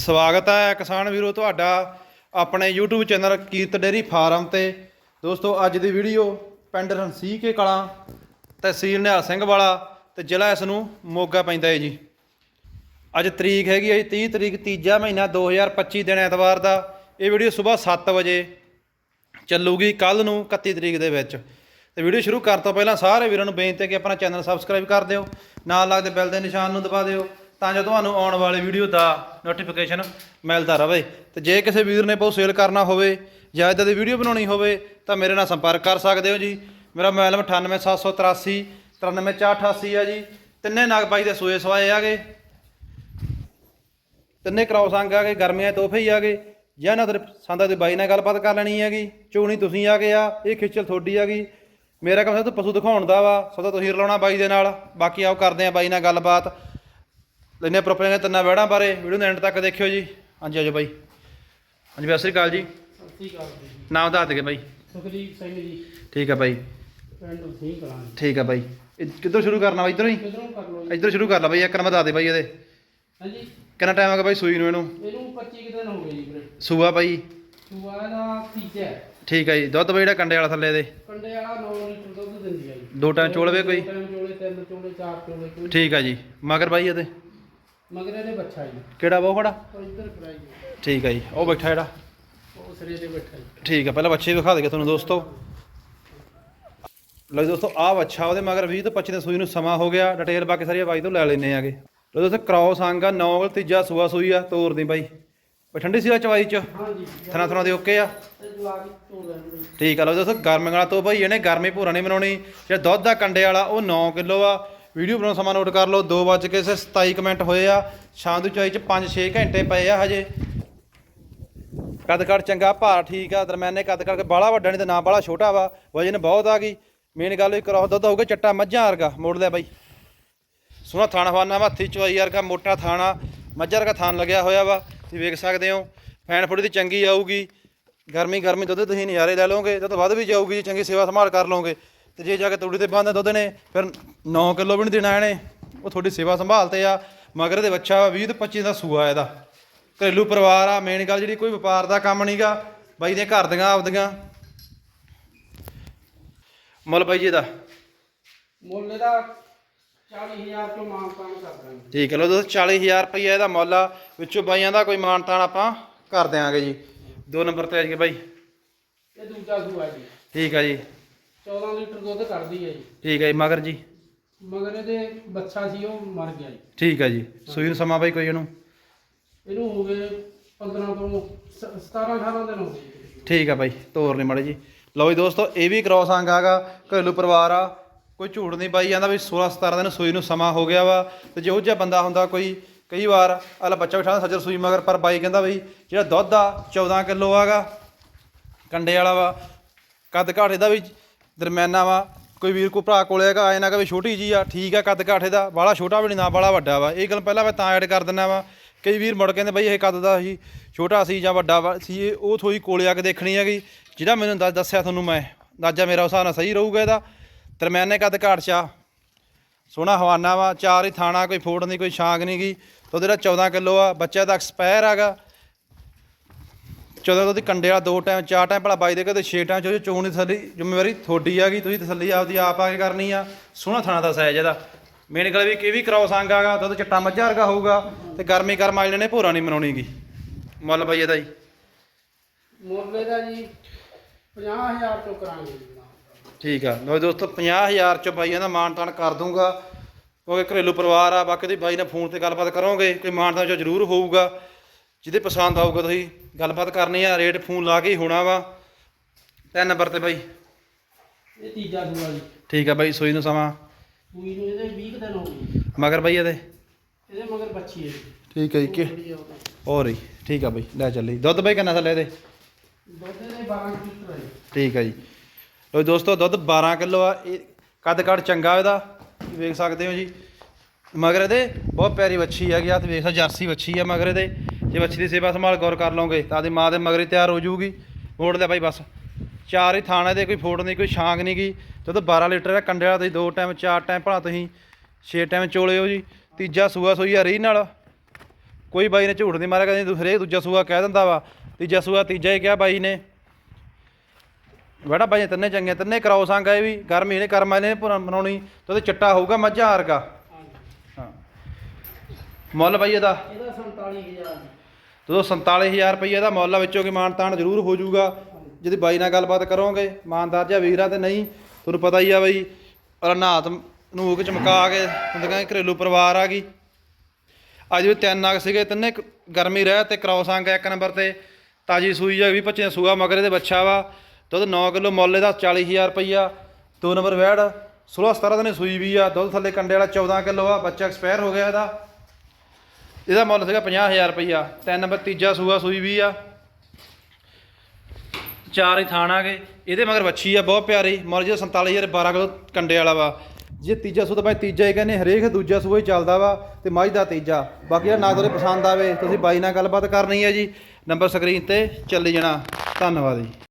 ਸਵਾਗਤ ਹੈ ਕਿਸਾਨ ਵੀਰੋ ਤੁਹਾਡਾ ਆਪਣੇ YouTube channel Kirat dairy farm ਤੇ। ਦੋਸਤੋ, ਅੱਜ ਦੀ ਵੀਡੀਓ ਪਿੰਡ ਰਣਸੀ ਕੇ ਕਲਾਂ, ਤਹਿਸੀਲ ਨਿਹਾਲ ਸਿੰਘ ਵਾਲਾ ਤੇ ਜ਼ਿਲ੍ਹਾ ਇਸ ਨੂੰ ਮੋਗਾ ਪੈਂਦਾ ਹੈ ਜੀ। ਅੱਜ ਤਰੀਕ ਹੈਗੀ ਹੈ ਜੀ 30 ਤਰੀਕ, ਤੀਜਾ ਮਹੀਨਾ 2025 ਦਿਨ ਐਤਵਾਰ ਦਾ। ਇਹ ਵੀਡੀਓ ਸਵੇਰ 7 ਵਜੇ ਚੱਲੂਗੀ ਕੱਲ ਨੂੰ 31 ਤਰੀਕ ਦੇ ਵਿੱਚ। ਤੇ ਵੀਡੀਓ ਸ਼ੁਰੂ ਕਰਨ ਤੋਂ ਪਹਿਲਾਂ ਸਾਰੇ ਵੀਰਾਂ ਨੂੰ ਬੇਨਤੀ ਹੈ ਕਿ ਆਪਣਾ ਚੈਨਲ ਸਬਸਕ੍ਰਾਈਬ ਕਰ ਦਿਓ, ਨਾਲ ਲੱਗਦੇ ਬੈਲ ਦੇ ਨਿਸ਼ਾਨ ਨੂੰ ਦਬਾ ਦਿਓ ਤਾਂ ਜੋ ਤੁਹਾਨੂੰ ਆਉਣ ਵਾਲੇ ਵੀਡੀਓ ਦਾ ਨੋਟੀਫਿਕੇਸ਼ਨ ਮਿਲਦਾ ਰਹੇ। ਤੇ ਜੇ ਕਿਸੇ ਵੀਰ ਨੇ ਬਹੁਤ ਸੇਲ ਕਰਨਾ ਹੋਵੇ ਜਾਂ ਇਦਾਂ ਦੀ ਵੀਡੀਓ ਬਣਾਉਣੀ ਹੋਵੇ, ਤਾਂ ਮੇਰੇ ਨਾਲ ਸੰਪਰਕ ਕਰ ਸਕਦੇ ਹੋ ਜੀ। ਮੇਰਾ ਮੋਬਾਈਲ ਨੰਬਰ 98783 93488 ਆ ਜੀ। ਤਿੰਨੇ ਨਾਗ ਬਾਈ ਦੇ ਸੂਏ ਸਵਾਏ ਆਗੇ। ਤਿੰਨੇ ਕ੍ਰਾਸ ਅੰਗ ਆ ਗਏ ਗਰਮੀਆਂ ਤੋਹਫੇ ਹੀ ਆ ਗਏ ਜਾਂ ਨਾ ਤੇਰੇ ਸੰਦਾ ਦੇ ਬਾਈ ਨਾਲ ਗੱਲਬਾਤ ਕਰ ਲੈਣੀ ਹੈਗੀ। ਚੋਣੀ ਤੁਸੀਂ ਆ ਗਏ ਆ, ਇਹ ਖੇਚਲ ਤੁਹਾਡੀ ਆ ਮੇਰਾ ਕੰਮ ਸਿਰਫ ਪਸ਼ੂ ਦਿਖਾਉਣ ਦਾ ਵਾ ਸਦਾ ਤੁਸੀਂ ਰਲਾਉਣਾ ਬਾਈ ਦੇ ਨਾਲ। ਬਾਕੀ ਆਓ ਕਰਦੇ ਆ ਬਾਈ ਨਾਲ ਗੱਲਬਾਤ। ਲੈਨੇ ਪ੍ਰੋਪਰ ਤਿੰਨਾਂ ਵੜਾਂ ਬਾਰੇ ਵੀਡੀਓ ਦੇ ਐਂਡ ਤੱਕ ਦੇਖਿਓ ਜੀ। ਹਾਂਜੀ ਆਜੋ ਬਾਈ। ਹਾਂਜੀ ਸਤਿ ਸ਼੍ਰੀ ਅਕਾਲ ਜੀ। ਸਤਿ ਸ਼੍ਰੀ ਅਕਾਲ ਜੀ। ਨਾਮ ਦੱਸ ਦਗੇ ਬਾਈ। ਸੁਖਦੀਪ ਸਿੰਘ ਜੀ। ਠੀਕ ਆ ਬਾਈ। ਪਿੰਡ ਸਿੰਘ ਕਲਾਂ ਠੀਕ ਆ ਬਾਈ। ਇਹ ਕਿੱਧਰ ਸ਼ੁਰੂ ਕਰਨਾ ਬਾਈ ਇਧਰੋਂ ਹੀ? ਕਿਧਰੋਂ ਕਰ ਲਓ ਜੀ। ਇੱਧਰ ਸ਼ੁਰੂ ਕਰ ਲਾ ਬਾਈ ਇੱਕ ਨੰਬਰ ਦੱਸ ਦੇ ਬਾਈ ਇਹਦੇ। ਹਾਂਜੀ। ਕਿੰਨਾ ਟਾਈਮ ਹੋ ਗਿਆ ਬਾਈ ਸੂਈ ਨੂੰ ਇਹਨੂੰ? ਇਹਨੂੰ 25 ਕੁ ਦਿਨ ਹੋ ਗਏ ਜੀ ਵੀਰੇ। ਸੂਆ ਬਾਈ। ਸੂਆ ਦਾ ਤੀਜਾ ਹੈ। ਠੀਕ ਆ ਜੀ। ਦੁੱਧ ਬਾਈ ਜਿਹੜਾ ਕੰਡੇ ਵਾਲਾ ਥੱਲੇ ਦੇ ਕੰਡੇ ਵਾਲਾ 9 ਲੀਟਰ ਦੁੱਧ ਦਿੰਦੀ ਹੈ ਜੀ। ਦੋ ਟਾਈਮ ਚੋਲਵੇ ਕੋਈ? ਦੋ ਟਾਈਮ ਚੋਲੇ ਤਿੰਨ ਚੋਲੇ ਚਾਰ ਚੋਲੇ ਕੋਈ। ਠੀਕ ਆ ਜੀ। ਮਗਰ ਬਾਈ ਇਹਦੇ। ਮਗਰ ਇਹਦੇ ਬੱਚਾ ਜੀ। ਕਿਹੜਾ ਬਹੁ ਖੜਾ? ਉਹ ਇੱਧਰ ਜੀ। ਠੀਕ ਆ ਜੀ ਉਹ ਬੈਠਾ ਜਿਹੜਾ। ਉਹ ਸਿਰੇ ਤੇ ਬੈਠਾ ਜੀ। ਠੀਕ ਆ ਪਹਿਲਾਂ ਬੱਚੇ ਵਿਖਾ ਦੇਗੇ ਤੁਹਾਨੂੰ ਦੋਸਤੋ। ਜੀ ਦੋਸਤੋ ਆਹ ਬੱਚਾ ਉਹਦੇ ਮਗਰ 20 ਤੋਂ 25 ਦੇ ਸੂਈ ਨੂੰ ਸਮਾਂ ਹੋ ਗਿਆ। ਡਿਟੇਲ ਬਾਕੀ ਸਾਰੀ ਬਾਈ ਤੋਂ ਲੈ ਲੈਨੇ ਆਗੇ। ਲਓ ਦੋਸਤੋ ਕ੍ਰਾਸ ਆਂਗਾ 9 ਤੀਜਾ ਸੂਆ ਸੂਈ ਆ ਤੋਰ ਦੀ ਬਾਈ। ਬਈ ਠੰਡੀ ਸੀ ਆ ਚਵਾਈ ਚ? ਹਾਂਜੀ। ਥਣਾ ਥਣਾ ਦੇ ਓਕੇ ਆ? ਜੀ ਠੀਕ ਆ ਲਓ ਦੋਸਤੋ ਗਰਮੀ ਵਾਲਾ ਤੋਂ ਭਾਈ ਇਹਨੇ ਗਰਮੀ ਭੂਰਾ ਨਹੀਂ ਬਣਾਉਣੀ ਜਿਹੜਾ ਦੁੱਧ ਦਾ ਕੰਡੇ ਵਾਲਾ ਉਹ 9 ਕਿਲੋ ਆ। ਵੀਡੀਓ ਬਣਾਉਣ ਸਮਾਂ ਨੋਟ ਕਰ ਲਓ 2 ਵਜੇ ਕੇ 27 ਕਮੈਂਟ ਹੋਏ ਆ। ਸ਼ਾਮ ਦੀ ਚੋਈ ਚ 5-6 ਘੰਟੇ ਪਏ ਆ ਹਜੇ। ਕੱਦ ਕੱਦ ਚੰਗਾ ਭਾਰ ਠੀਕ ਆ, ਦਰਮਿਆਨੇ ਕੱਦ ਕੇ ਬਾਲਾ ਵੱਡਾ ਨਹੀਂ ਤੇ ਨਾ ਬਾਲਾ ਛੋਟਾ ਵਾ, ਵਜਨ ਬਹੁਤ ਆ ਗਈ। ਮੇਨ ਗੱਲ ਵੀ ਕਰਾਉ ਦੁੱਧ ਹੋਊਗਾ, ਚੱਟਾ ਮੱਝਾਂ ਵਰਗਾ, ਮੋੜ ਲਿਆ ਬਾਈ। ਸੋਹਣਾ ਥਾਣਾ ਫਾਨਾ ਵਾ, ਹੱਥੀ ਚਵਾਈ ਵਰਗਾ ਮੋਟਾ ਥਾਣਾ, ਮੱਝਾਂ ਵਰਗਾ ਥਾਨ ਲੱਗਿਆ ਹੋਇਆ ਵਾ, ਤੁਸੀਂ ਵੇਖ ਸਕਦੇ ਹੋ। ਫੈਨ ਫੁੱਡੀ ਦੀ ਚੰਗੀ ਆਊਗੀ। ਗਰਮੀ ਗਰਮੀ ਦੁੱਧ ਤੁਸੀਂ ਨਜ਼ਾਰੇ ਲੈ ਲਓਗੇ, ਦੁੱਧ ਵੱਧ ਵੀ ਜਾਊਗੀ ਜੇ ਚੰਗੀ ਸੇਵਾ ਸੰਭਾਲ ਕਰ ਲਓਗੇ। ਤੇ ਜੇ ਜਾ ਕੇ ਤੂੜੀ ਤੇ ਬੰਦ ਦੁੱਧ ਨੇ ਫਿਰ 9 ਕਿਲੋ ਵੀ ਨਹੀਂ ਦੇਣਾ ਇਹਨੇ। ਉਹ ਤੁਹਾਡੀ ਸੇਵਾ ਸੰਭਾਲ ਤੇ ਆ ਮਗਰ ਦੇ ਬੱਚਾ 20 ਤੋਂ 25 ਦਾ ਸੂਆ ਇਹਦਾ। ਘਰੇਲੂ ਪਰਿਵਾਰ ਆ ਮੇਨ ਗੱਲ ਜਿਹੜੀ ਕੋਈ ਵਪਾਰ ਦਾ ਕੰਮ ਨਹੀਂਗਾ ਬਾਈ ਦੇ ਘਰ ਦੀਆਂ ਆਪਦੀਆਂ। ਮੁੱਲ ਬਾਈ ਜੀ ਦਾ ਮੁੱਲ ਇਹਦਾ 40000 ਤੋਂ ਮਾਨਤਾਨ ਕਰ ਦਾਂਗੇ। ਠੀਕ ਹੈ ਲੋ ਦੋਸਤੋ 40000 ਰੁਪਈਆ ਇਹਦਾ ਮੁੱਲ ਆ। ਵਿੱਚੋਂ ਬਾਈਆਂ ਦਾ ਕੋਈ ਮਾਨਤਾਨ ਆਪਾਂ ਕਰ ਦਿਆਂਗੇ ਜੀ। ਦੋ ਨੰਬਰ ਤੇ ਆ ਜੀ ਬਾਈ। ਇਹ ਦੂਜਾ ਸੂਆ ਜੀ। ਠੀਕ ਆ ਜੀ। 14 ਲੀਟਰ ਦੁੱਧ ਕੱਢਦੀ ਹੈ ਜੀ। ਠੀਕ ਹੈ ਜੀ ਮਗਰ ਜੀ? ਮਗਰ ਇਹਦੇ ਬੱਚਾ ਸੀ ਉਹ ਮਰ ਗਿਆ ਜੀ। ਠੀਕ ਹੈ ਜੀ। ਸੂਈ ਨੂੰ ਸਮਾਂ ਬਾਈ ਕੋਈ ਇਹਨੂੰ? ਇਹਨੂੰ ਹੋ ਗਏ 15 ਤੋਂ ਸ- 17 18 ਦਿਨ ਹੋ ਗਏ। ਠੀਕ ਆ ਬਾਈ ਤੋਰ ਨਹੀਂ ਮੜੇ ਜੀ। ਲਓ ਜੀ ਦੋਸਤੋ ਇਹ ਵੀ ਕ੍ਰੋਸ ਅੰਗ ਆਗਾ ਘਰੇਲੂ ਪਰਿਵਾਰ ਆ। ਕੋਈ ਝੂਠ ਨਹੀਂ ਬਾਈ ਜਾਂਦਾ ਵੀ 16 17 ਦਿਨ ਸੂਈ ਨੂੰ ਸਮਾਂ ਹੋ ਗਿਆ ਵਾ। ਤੇ ਜਿਹੋ ਜਿਹਾ ਬੰਦਾ ਹੁੰਦਾ ਕੋਈ ਕਈ ਵਾਰ ਅਲਾ ਬੱਚਾ ਬਿਠਾਉਂਦਾ ਸੱਜਰ ਸੂਈ ਮਗਰ ਪਰ ਬਾਈ ਕਹਿੰਦਾ ਬਈ ਜਿਹੜਾ ਦੁੱਧ ਆ 14 ਕਿਲੋ ਆਗਾ ਕੰਡੇ ਵਾਲਾ ਵਾ। ਕੱਦ ਘਾਟੇ ਦਾ ਵੀ ਦਰਮਿਆਨਾ ਵਾ, ਕੋਈ ਵੀਰ ਕੋ ਭਰਾ ਕੋਲੇ ਹੈਗਾ ਆਏ ਨਾ ਕਿ ਵੀ ਛੋਟੀ ਜੀ ਆ, ਠੀਕ ਆ ਕੱਦ ਘਾਟੇ ਦਾ ਬਾਲਾ ਛੋਟਾ ਵੀ ਨਹੀਂ ਨਾ ਬਾਲਾ ਵੱਡਾ ਵਾ। ਇਹ ਗੱਲ ਪਹਿਲਾਂ ਮੈਂ ਤਾਂ ਐਡ ਕਰ ਦਿੰਦਾ ਵਾ ਕਈ ਵੀਰ ਮੁੜ ਕਹਿੰਦੇ ਬਈ ਇਹ ਕੱਦ ਦਾ ਸੀ, ਛੋਟਾ ਸੀ ਜਾਂ ਵੱਡਾ ਵਾ, ਸੀ ਇਹ, ਉਹ ਥੋੜੀ ਕੋਲੇ ਆ ਕੇ ਦੇਖਣੀ ਹੈਗੀ, ਜਿਹੜਾ ਮੈਨੂੰ ਦੱਸ- ਦੱਸਿਆ ਤੁਹਾਨੂੰ ਮੈਂ, ਅੰਦਾਜ਼ਾ ਮੇਰਾ ਉਸ ਹਿਸਾਬ ਨਾਲ ਸਹੀ ਰਹੂਗਾ ਇਹਦਾ। ਦਰਮਿਆਨੇ ਕੱਦ ਘਾਟ ਚਾ ਸੋਹਣਾ ਹਵਾਨਾ ਵਾ, ਚਾਰ ਹੀ ਥਾਣਾ, ਕੋਈ ਫੋੜ ਨਹੀਂ ਕੋਈ ਛਾਂਗ ਨਹੀਂ ਗੀ, ਤੇ ਉਹਦੇ ਦਾ 14 ਕਿਲੋ ਆ ਬੱਚਾ ਦਾ ਐਕਸਪਾਇਰ ਹੈਗਾ। 14 ਉਹਦੀ ਕੰਡੇ ਵਾਲਾ ਦੋ ਟਾਈਮ ਚਾਰ ਟਾਈਮ ਭਲਾ ਬਾਈ ਦੇ ਕਦੇ ਛੇ ਟਾਈਮ ਚੋ ਚੋਣ ਦੀ ਤਸੱਲੀ ਜ਼ਿੰਮੇਵਾਰੀ ਤੁਹਾਡੀ ਹੈਗੀ ਤੁਸੀਂ ਤਸੱਲੀ ਆਪਦੀ ਆਪ ਆ ਕੇ ਕਰਨੀ ਆ। ਸੋਹਣਾ ਥਾਣਾ ਦਾ ਸਾਈਜ਼ ਇਹਦਾ। ਮੇਨ ਗੱਲ ਵੀ ਕਿ ਵੀ ਕ੍ਰੋਸ ਅੰਗ ਆਗਾ ਦੁੱਧ ਚਿੱਟਾ ਮੱਝਾ ਵਰਗਾ ਹੋਊਗਾ ਤੇ ਗਰਮੀ ਕਰਮ ਵਾਲੇ ਨੇ ਭੋਰਾ ਨਹੀਂ ਮਨਾਉਣੀਗੀ। ਮੁੱਲ ਬਾਈ ਇਹਦਾ ਜੀ। ਮੁੱਲ ਇਹਦਾ ਜੀ 50000 ਤੋਂ ਕਰਾਂਗੇ ਠੀਕ ਆ। ਲੋ ਦੋਸਤੋ 50000 ਚ ਬਾਈਆਂ ਦਾ ਮਾਨਤਾਨ ਕਰ ਦੂੰਗਾ ਕਿਉਂਕਿ ਘਰੇਲੂ ਪਰਿਵਾਰ ਆ ਬਾਕੀ ਦੀ ਬਾਈ ਨਾਲ ਫੋਨ ਤੇ ਗੱਲਬਾਤ ਕਰੋਗੇ ਕੋਈ ਮਾਨਤਾਨ ਚ ਜ਼ਰੂਰ ਹੋਊਗਾ। ਜਿਹਦੇ ਪਸੰਦ ਆਊਗਾ ਤੁਸੀਂ ਗੱਲਬਾਤ ਕਰਨੀ ਆ ਰੇਟ ਫੋਨ ਲਾ ਕੇ ਹੀ ਹੋਣਾ ਵਾ। ਤਿੰਨ ਨੰਬਰ ਤੇ ਬਾਈ। ਇਹ ਤੀਜਾ ਸੂਆ ਜੀ। ਠੀਕ ਆ ਬਾਈ ਸੋਈ ਨੂੰ ਸਮਾਂ। ਸੂਈ ਨੂੰ ਇਹਦੇ 20 ਕੁ ਦਿਨ ਹੋ ਗਏ। ਮਗਰ ਬਾਈ ਇਹਦੇ? ਇਹਦੇ ਮਗਰ ਬੱਚੀ ਹੈ। ਜੀ ਠੀਕ ਹੈ ਜੀ ਕਿ ਆ ਉਹਦਾ। ਹੋਰ ਠੀਕ ਆ ਬਾਈ ਲੈ ਚੱਲੀ। ਦੁੱਧ ਬਾਈ ਕਿੰਨਾ ਥੱਲੇ ਇਹਦੇ? ਦੁੱਧ ਇਹਦੇ 12 ਲੀਟਰ ਹੈ ਜੀ। ਠੀਕ ਆ ਜੀ। ਲੋ ਦੋਸਤੋ ਦੁੱਧ 12 ਕਿਲੋ ਆ। ਇਹ ਕੱਦ ਕੱਦ ਚੰਗਾ ਇਹਦਾ ਵੇਖ ਸਕਦੇ ਹੋ ਜੀ। ਮਗਰ ਇਹਦੇ ਬਹੁਤ ਪਿਆਰੀ ਵੱਛੀ ਹੈਗੀ ਆ ਤੇ ਵੇਖ ਸਕਦੇ ਜਰਸੀ ਵੱਛੀ ਆ ਮਗਰ ਇਹਦੇ। ਜੇ ਵੱਛੀ ਦੀ ਸੇਵਾ ਸੰਭਾਲ ਗੌਰ ਕਰ ਲਓਗੇ ਤਾਂ ਆਦੀ ਮਾਂ ਦੇ ਮਗਰੇ ਤਿਆਰ ਹੋ ਜਾਊਗੀ। ਮੋੜ ਲਿਆ ਬਾਈ ਬਸ। ਚਾਰ ਹੀ ਥਾਣੇ ਦੇ, ਕੋਈ ਫੋਟ ਨਹੀਂ, ਕੋਈ ਛਾਂਗ ਨਹੀਂ ਗਈ ਜਦੋਂ 12 ਲੀਟਰ ਦਾ ਕੰਡੇ ਵਾਲਾ ਤੁਸੀਂ ਦੋ ਟਾਈਮ, ਚਾਰ ਟਾਈਮ ਭਲਾ ਤੁਸੀਂ, ਛੇ ਟਾਈਮ ਚੋਲੇ ਹੋ ਜੀ। ਤੀਜਾ ਸੂਆ ਸੋਈ ਆ ਰੀ ਨਾਲ। ਕੋਈ ਬਾਈ ਨੇ ਝੂਠ ਨਹੀਂ ਮਾਰਿਆ, ਕਹਿੰਦੇ ਤੂੰ ਦੂਜਾ ਸੂਆ ਕਹਿ ਦਿੰਦਾ ਵਾ। ਤੀਜਾ ਸੂਆ ਤੀਜਾ ਹੀ ਕਿਹਾ ਬਾਈ ਨੇ। ਬੜਾ ਬਾਈ ਨੇ ਤਿੰਨੇ ਚੰਗੇ, ਤਿੰਨੇ ਕਰਾਓ ਸੰਗ ਆਏ ਵੀ। ਗਰਮੀ ਨੇ ਕਰਮ ਇਹਨੇ ਬਣਾਉਣੀ ਤੇ ਉਹਦੇ ਚਿੱਟਾ ਹੋਊਗਾ ਮੱਝਾਂ ਵਰਗਾ। ਹਾਂ। ਮੁੱਲ ਬਾਈ ਇਹਦਾ। ਇਹਦਾ 47000 ਜਦੋਂ 47000 ਰੁਪਏ ਦਾ ਮੁੱਲ ਆ, ਵਿੱਚੋਂ ਕਿ ਮਾਨਤਾਨ ਜ਼ਰੂਰ ਹੋ ਜਾਊਗਾ। ਜਿਹਦੀ ਬਾਈ ਨਾਲ ਗੱਲਬਾਤ ਕਰੋਗੇ, ਮਾਨਦਾਰ ਜਾਂ ਵੀਰਾਂ ਤੇ ਨਹੀਂ, ਤੁਹਾਨੂੰ ਪਤਾ ਹੀ ਆ ਬਈ ਰਨਾਤ ਨੂੰ ਕਿ ਚਮਕਾ ਕੇ ਹੁੰਦੀਆਂ ਘਰੇਲੂ ਪਰਿਵਾਰ ਆ ਗਈ। ਅੱਜ ਵੀ ਤਿੰਨ ਨਾਗ ਸੀਗੇ, ਤਿੰਨੇ ਗਰਮੀ ਰਹਿ ਤੇ ਕ੍ਰੋਸ ਅੰਗ ਇੱਕ ਨੰਬਰ ਤੇ। ਤਾਜੀ ਸੂਈ ਆ ਵੀ 25 ਸੂਆ ਮਗਰੇ ਦੇ ਬੱਚਾ ਵਾ। ਦੁੱਧ 9 ਕਿਲੋ, ਮੁੱਲ ਇਹਦਾ 40000 ਰੁਪਈਆ। ਦੋ ਨੰਬਰ ਵੈੜ 16 17 ਦਿਨ ਸੂਈ ਵੀ ਆ, ਦੁੱਧ ਥੱਲੇ ਕੰਡੇ ਵਾਲਾ 14 ਕਿਲੋ ਆ, ਬੱਚਾ ਐਕਸਪਾਇਰ ਹੋ ਗਿਆ ਇਹਦਾ। ਇਹਦਾ ਮੁੱਲ ਸੀਗਾ 50000 ਰੁਪਈਆ। ਤਿੰਨ ਨੰਬਰ ਤੀਜਾ ਸੂਆ ਸੂਈ ਵੀ ਆ। ਚਾਰ ਹੀ ਥਾਣ ਆ ਗਏ ਇਹਦੇ ਮਗਰ ਵੱਛੀ ਆ, ਬਹੁਤ ਪਿਆਰੀ। ਮੁੱਲ ਜਿਹੜਾ 47000 12 ਕਿਲੋ ਕੰਡੇ ਵਾਲਾ ਵਾ। ਜੇ ਤੀਜਾ ਸੂਆ ਤਾਂ ਭਾਈ ਤੀਜਾ ਹੀ ਕਹਿੰਦੇ, ਹਰੇਕ ਦੂਜਾ ਸੂਆ ਹੀ ਚੱਲਦਾ ਵਾ ਤੇ ਮੱਝ ਦਾ ਤੀਜਾ। ਬਾਕੀ ਜਿਹੜਾ ਨਾ ਤੁਹਾਡੇ ਪਸੰਦ ਆਵੇ। ਤੁਸੀਂ ਬਾਈ ਨਾਲ ਗੱਲਬਾਤ ਕਰਨੀ ਹੈ ਜੀ। ਨੰਬਰ ਸਕਰੀਨ ਤੇ ਚੱਲੀ ਜਾਣਾ। ਧੰਨਵਾਦ ਜੀ।